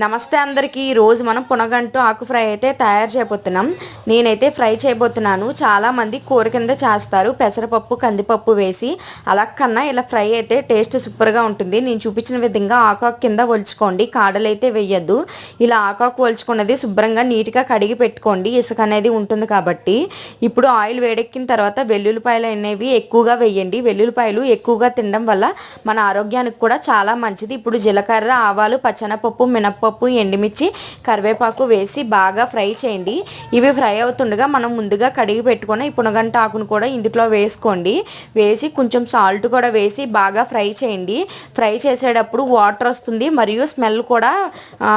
నమస్తే అందరికీ. ఈరోజు మనం పునగంటు ఆకు ఫ్రై అయితే తయారు చేయబోతున్నాం. నేనైతే ఫ్రై చేయబోతున్నాను. చాలామంది కూర కింద చేస్తారు. పెసరపప్పు కందిపప్పు వేసి అలా కన్నా ఇలా ఫ్రై అయితే టేస్ట్ సూపర్గా ఉంటుంది. నేను చూపించిన విధంగా ఆకాకు కింద ఒలుచుకోండి. కాడలైతే వెయ్యద్దు వేయద్దు. ఇలా ఆకాకు ఒలుచుకున్నది శుభ్రంగా నీట్గా కడిగి పెట్టుకోండి. ఇసుక అనేది ఉంటుంది కాబట్టి. ఇప్పుడు ఆయిల్ వేడెక్కిన తర్వాత వెల్లుల్లిపాయలు అనేవి ఎక్కువగా వేయండి. వెల్లుల్లిపాయలు ఎక్కువగా తినడం వల్ల మన ఆరోగ్యానికి కూడా చాలా మంచిది. ఇప్పుడు జీలకర్ర ఆవాలు పచ్చనపప్పు మినప్ప పప్పు ఎండుమిర్చి కరివేపాకు వేసి బాగా ఫ్రై చేయండి. ఇవి ఫ్రై అవుతుండగా మనం ముందుగా కడిగి పెట్టుకున్న ఈ పునగంట ఆకును కూడా ఇందులో వేసుకోండి. వేసి కొంచెం సాల్ట్ కూడా వేసి బాగా ఫ్రై చేయండి. ఫ్రై చేసేటప్పుడు వాటర్ వస్తుంది మరియు స్మెల్ కూడా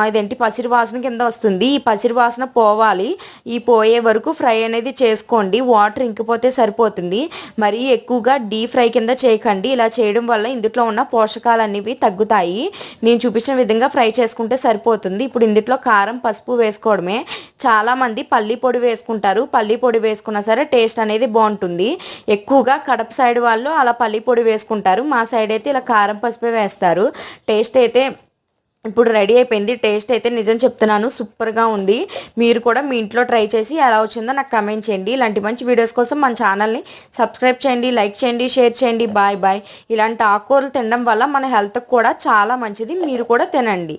ఇదేంటి పసిరి వాసన కింద వస్తుంది. ఈ పసిరి వాసన పోవాలి. ఈ పోయే వరకు ఫ్రై అనేది చేసుకోండి. వాటర్ ఇంకిపోతే సరిపోతుంది. మరీ ఎక్కువగా డీప్ ఫ్రై కింద చేయకండి. ఇలా చేయడం వల్ల ఇందులో ఉన్న పోషకాలు అనేవి తగ్గుతాయి. నేను చూపించిన విధంగా ఫ్రై చేసుకుంటే సరి సరిపోతుంది. ఇప్పుడు ఇందులో కారం పసుపు వేసుకోవడమే. చాలామంది పల్లి పొడి వేసుకుంటారు. పల్లి పొడి వేసుకున్నా సరే టేస్ట్ అనేది బాగుంటుంది. ఎక్కువగా కడప సైడ్ వాళ్ళు అలా పల్లి పొడి వేసుకుంటారు. మా సైడ్ అయితే ఇలా కారం పసుపు వేస్తారు. టేస్ట్ అయితే ఇప్పుడు రెడీ అయిపోయింది. టేస్ట్ అయితే నిజం చెప్తున్నాను. సూపర్గా ఉంది. మీరు కూడా మీ ఇంట్లో ట్రై చేసి ఎలా వచ్చిందో నాకు కమెంట్ చేయండి. ఇలాంటి మంచి వీడియోస్ కోసం మన ఛానల్ని సబ్స్క్రైబ్ చేయండి లైక్ చేయండి షేర్ చేయండి. Bye bye. ఇలాంటి ఆకుకూరలు తినడం వల్ల మన హెల్త్కి కూడా చాలా మంచిది. మీరు కూడా తినండి.